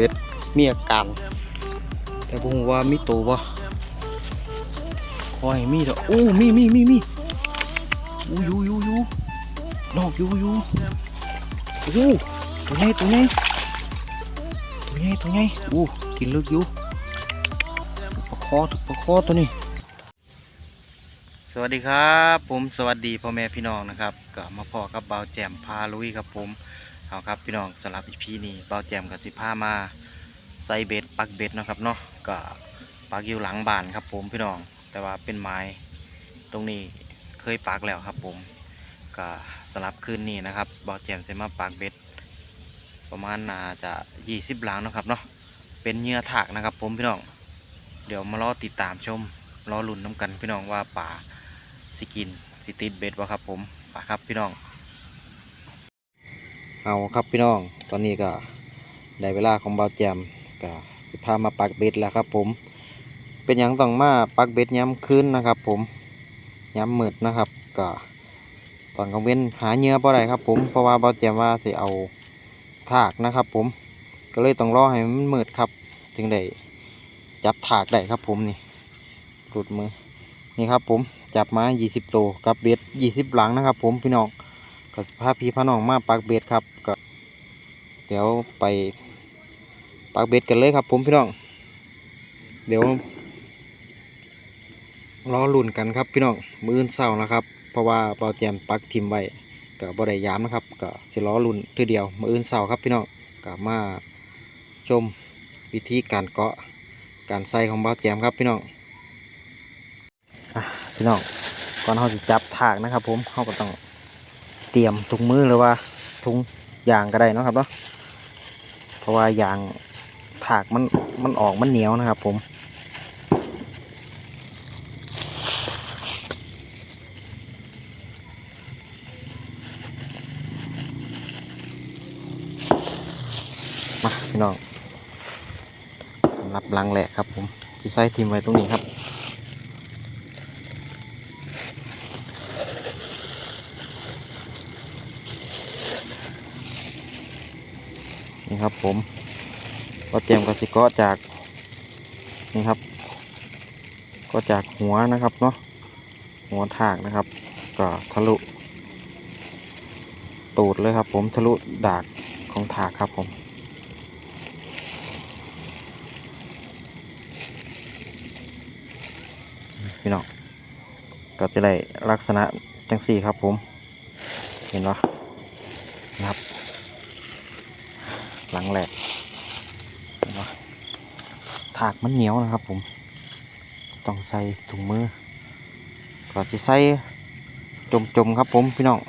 บ็ดมีอาการ แต่ผมว่ามีตัวบ่คอยมีเด้อโอ้มีมีมีมีอู้ยูยูยูนอกยูยูโอ้ตัวใหญ่ตัวใหญ่ตัวใหญ่ตัวใหญ่อู้กินลึกยูปลาคอถูกปลาคอตัวนี้ สวัสดีครับ ผมสวัสดีพ่อแม่พี่น้องนะครับก็มาพอกับเบาแจมพาลุยครับผม เอาครับพี่น้องสำหรับอีพีนี้เบาแจมกับสิพามาใส่เบ็ดปักเบ็ดนะครับเนาะก็ปักอยู่หลังบ้านครับผมพี่น้อง แต่ว่าเป็นไม้ตรงนี้เคยปักแล้วครับผมก็สำหรับคืนนี้นะครับเบาแจมจะมาปักเบ็ดประมาณน่าจะ20หลังนะครับเนาะเป็นเหยื่อถากนะครับผมพี่น้อง เดี๋ยวมารอติดตามชมรอลุ้นน้ำกันพี่น้องว่าป่าสิกินสิติดเบ็ดวะครับผมไปครับพี่น้อง เอาครับพี่น้อง ตอนนี้ก็ได้เวลาของเบาแจมก็สิพามาปักเบ็ดแล้วครับ ผม เป็นอย่างต้องมาปักเบ็ดย้ำคืนนะครับ ผมย้ำมืดนะครับก็ตอนกลางเว้นหาเหยื่อบ่ได้ครับ ผมเพราะว่าเบาแจมว่าสิเอาถากนะครับ ผม ก็เลยต้องรอให้มันมืดครับ ถึงได้จับถากได้ครับผมนี่หลุดมือนี่ครับผมจับมา 20 ตัวกับเบ็ด 20 หลังนะครับ ผมพี่น้อง กับพาพี่พาน้องมาปักเบ็ดครับก็เดี๋ยวไปปักเบ็ดกันเลยครับ ผมพี่น้อง เดี๋ยวรอลุ่นกันครับพี่น้องมืออื่นเศร้านะครับ เพราะว่าเบาเตรียมปักทิมไว้กับบ่ได้ยามนะครับก็สิล้อลุ่นทีเดียวมืออื่นเศร้าครับพี่น้องกับมาชมวิธีการเกาะการใส่ของเบาเตียมครับพี่น้องอพี่น้องก่อนเราจะจับถากนะครับ ผมเขาก็ต้อง เตรียมถุงมือหรือว่าถุงยางก็ได้นะครับเนาะเพราะว่ายางถากมันมันออกมันเหนียวนะครับ ผมมาพี่น้องสำหรับลังแหละครับ ผมที่ใส่ทีมไว้ตรงนี้ครับ นี่ครับ ผมก็เตรียมกระสิก็จากนี่ครับ ก็จากหัวนะครับเนาะหัวถากนะครับ ก็ทะลุ ตูดเลยครับ ผมทะลุดากของถากครับผมพี่น้องก็จะได้ลักษณะจังสี่ครับผม เห็นปะนะครับ หลังแหลกถากมันเหนียวนะครับผม ต้องใส่ถุงมือ ก็จะใส่จมๆครับผมพี่น้อง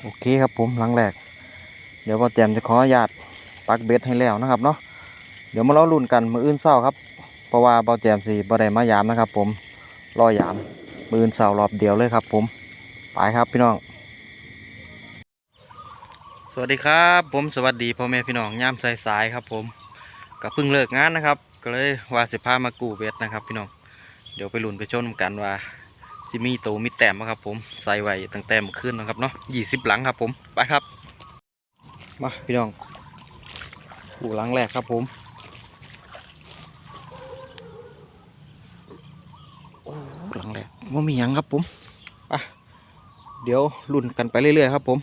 โอเคครับผมหลังแหลกเดี๋ยวพ่อแจมจะขออนุญาตปักเบ็ดให้แล้วนะครับเนาะ เดี๋ยวมาล้อลุ่นกันมืออื่นเศร้าครับเพราะว่าเบาแจมสีบ่ได้มายามนะครับ ผมรอยามมืออื่นเศร้ารอบเดียวเลยครับ ผมไปครับพี่น้อง สวัสดีครับ ผมสวัสดีพ่อแม่พี่น้องย่ามสายๆครับ ผมก็เพิ่งเลิกงานนะครับ ก็เลยว่าสิพามากูเบ็ดนะครับ พี่น้องเดี๋ยวไปลุ้นไปชมกันว่าสิมีโตมีแต้มบ่ครับ ผมใส่ไว้ตั้งแต่มื่อคืนนะครับเนาะยี่สิบหลังครับ ผมไปครับมาพี่น้องกูหลังแรกครับผม โอ้หลังแรก ว่ามีหยังครับผมอะเดี๋ยวลุ่นกันไปเรื่อยๆครับผม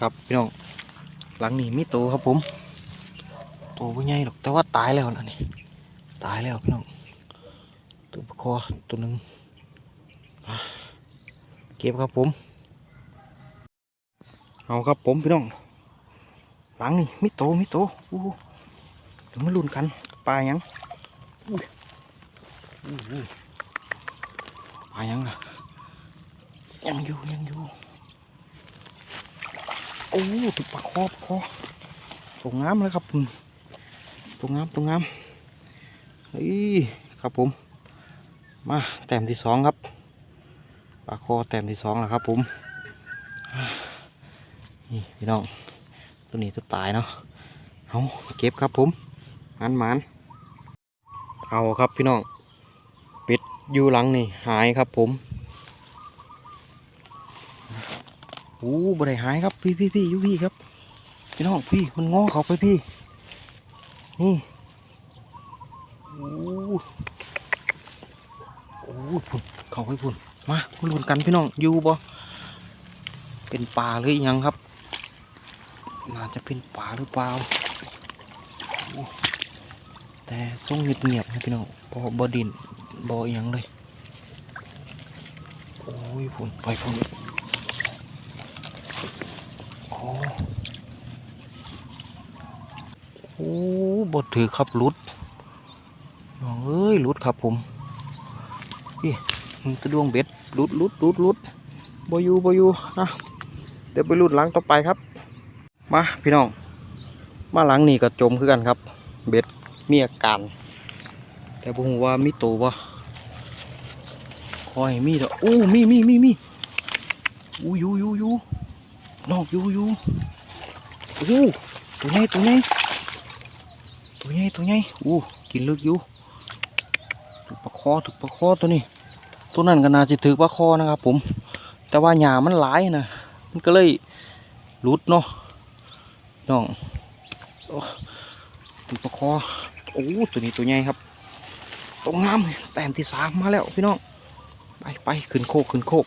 ครับพี่น้องหลังนี้มีโตครับผมโตไม่ใหญ่หรอกแต่ว่าตายแล้วนะนี่ตายแล้วพี่น้องตัวคอตัวหนึ่งเก็บครับผมเอาครับผมพี่น้องหลังนี่มีโตมีโตอู้เดี๋ยวมาลุ้นกันปลายัง อุ้ยอู้หูปลาหยังล่ะยังอยู่ยังอยู่โอ้ถูกปลาคอปลาคอตัวงามเลยครับผมตัวงามตัวงามเฮ้ยครับผม มาแต้มที่สองครับปลาคอแต้มที่สองแล้วครับ ผมนี่พี่น้องตัวนี้ตัวตายเนาะเอาเก็บครับผมมันมันเอาครับพี่น้อง อยู่หลังนี่หายครับผมโอ้บ่ได้หายครับพี่พี่พี่ยูพี่ครับ พี่น้องพี่มันงอเขาไปพี่ นี่โอ้โอ้พุ่นเขาไปพุ่นมาพุ่นลุ้นกันพี่น้องอยู่บ่เป็นป่าหรือยังครับ น่าจะเป็นป่าหรือเปล่าแต่ทรงเงียบๆนะพี่น้องบอบดิน บอหยังเลย โอ้ยพุ่นไปพุ่นโอ้โอ้บดถือครับลุดน้องเอ้ยลุดครับผมพี่มันกระดวงเบ็ดลุดลุดลุดลุดบอยู่บอยู่นะเดี๋ยวไปลุดหลังต่อไปครับ มาพี่น้อง มาหลังนี่ก็จมคือกันครับ เบ็ดมีอาการ แต่ผมว่ามีตัวบ่คอยมีเด้อโอ้มีมีมีมีอู้ยูยูยูนอกยูยูโอ้ตัวใหญ่ตัวใหญ่ตัวใหญ่ตัวใหญ่อู้กินลึกยูถูกปลาคอถูกปลาคอตัวนี้ ตัวนั้นก็น่าจะถือปลาคอนะครับผม แต่ว่าหญ้ามันหลายนะมันก็เลยหลุดเนาะน้องโอ้ตัวประคอโอ้ตัวนี้ตัวใหญ่ครับ ตรงงามแต้มที่สามมาแล้วพี่น้อง ไปไปขึ้นโคกขึ้นโคก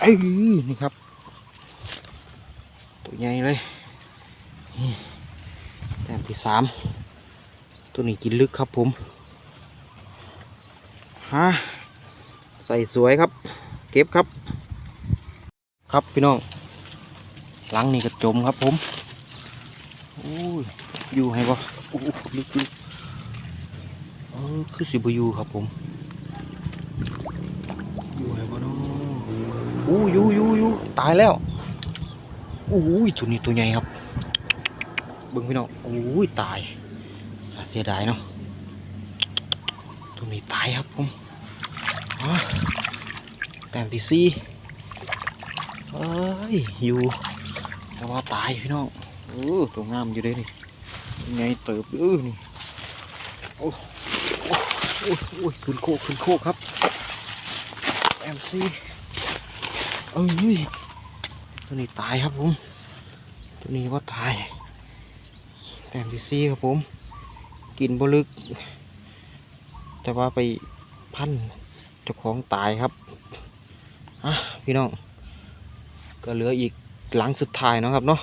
ไอ้นี่ครับ ตัวใหญ่เลยแต้มที่สามตัวนี้กินลึกครับผมฮะใส่สวยครับ เก็บครับ ครับพี่น้องหลังนี่ก็จมครับผมโอ้ย อยู่ให้บ่โอ้ลึกลึกเออคือสิบอยู่ครับผม อยู่ให้บ่เนาะโอ้อยู่อยู่อยู่ตายแล้วโอ้ยตัวนี้ตัวใหญ่ครับเบิ่งพี่น้องโอ้ยตายเสียดายเนาะตัวนี้ตายครับผมแต้มที่สี่เอ้ยอยู่แต่ว่าตายพี่น้องเออตัวงามอยู่เด้นี่ ไงเติบเออนี่โอ้โอ้โอ้ยขึ้นโคกขึ้นโคกครับแอมซีเอ้ยตัวนี้ตายครับผม ตัวนี้ว่าตายแต้มที่ซีครับผม กินบลึก แต่ว่าไปพันเจ้าของตายครับอะพี่น้อง ก็เหลืออีกหลังสุดท้ายนะครับเนาะ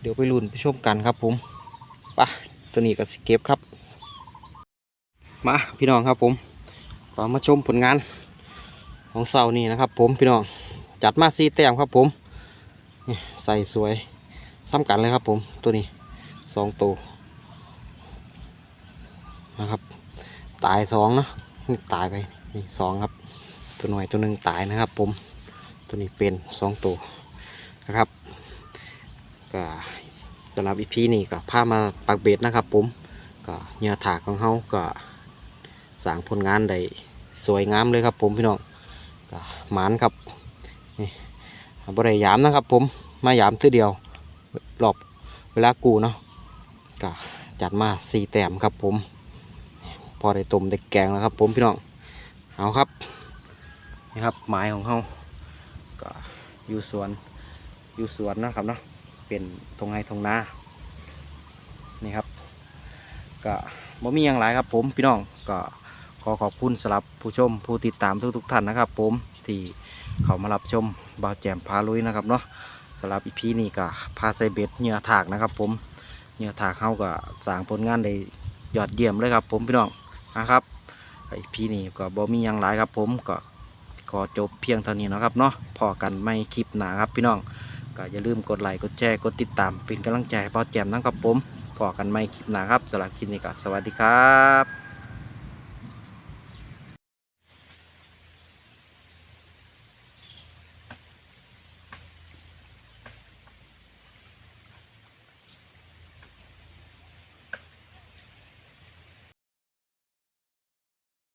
เดี๋ยวไปลุ้นไปชมกันครับผม ปะตัวนี้ก็สเก็บครับ มาพี่น้องครับผมก็มาชมผลงานของเสานี่นะครับ ผมพี่น้องจัดมาซีแต้มครับผมใส่สวยซ้ำกันเลยครับผมตัวนี้สองตัวนะครับ ตายสองเนาะนี่ตายไปนี่สองครับ ตัวหน่วยตัวหนึ่งตายนะครับ ผมตัวนี้เป็นสองตัวนะครับก็ สำหรับอีพีนี้ก็พามาปักเบ็ดนะครับผมก็เหยื่อถากของเขาก็สร้างผลงานได้สวยงามเลยครับผมพี่น้องก็หมานครับนี่บริยามนะครับผมมายามทีเดียวรอบเวลากูเนาะก็จัดมาสี่แต้มครับผม พอได้ต้มได้แกงแล้วครับผมพี่น้องเอาครับนี่ครับหมายของเขาก็อยู่สวนอยู่สวนนะครับเนาะ เป็นทงไงทงนานี่ครับก็บ่มีอย่างไรครับผมพี่น้องก็ขอขอบคุณสำหรับผู้ชมผู้ติดตามทุกๆท่านนะครับ ผมที่เขามารับชมบ่าวแจมพาลุยนะครับเนาะสำหรับอีพีนี้ก็พาใส่เบ็ดเหยื่อถากนะครับ ผมเหยื่อถากเขาก็สร้างผลงานได้ยอดเยี่ยมเลยครับ ผมพี่น้องนะครับอีพีนี้ก็บ่มีอย่างไรครับ ผมก็ขอจบเพียงเท่านี้นะครับเนาะพอกันไม่คลิปหนาครับพี่น้อง ก็อย่าลืมกดไลค์กดแชร์กดติดตามเป็นกำลังใจให้พ่อแจมนั่งกับผมพอกันไม่คลิปหนาครับสำหรับคลิปนี้ก็สวัสดีครับ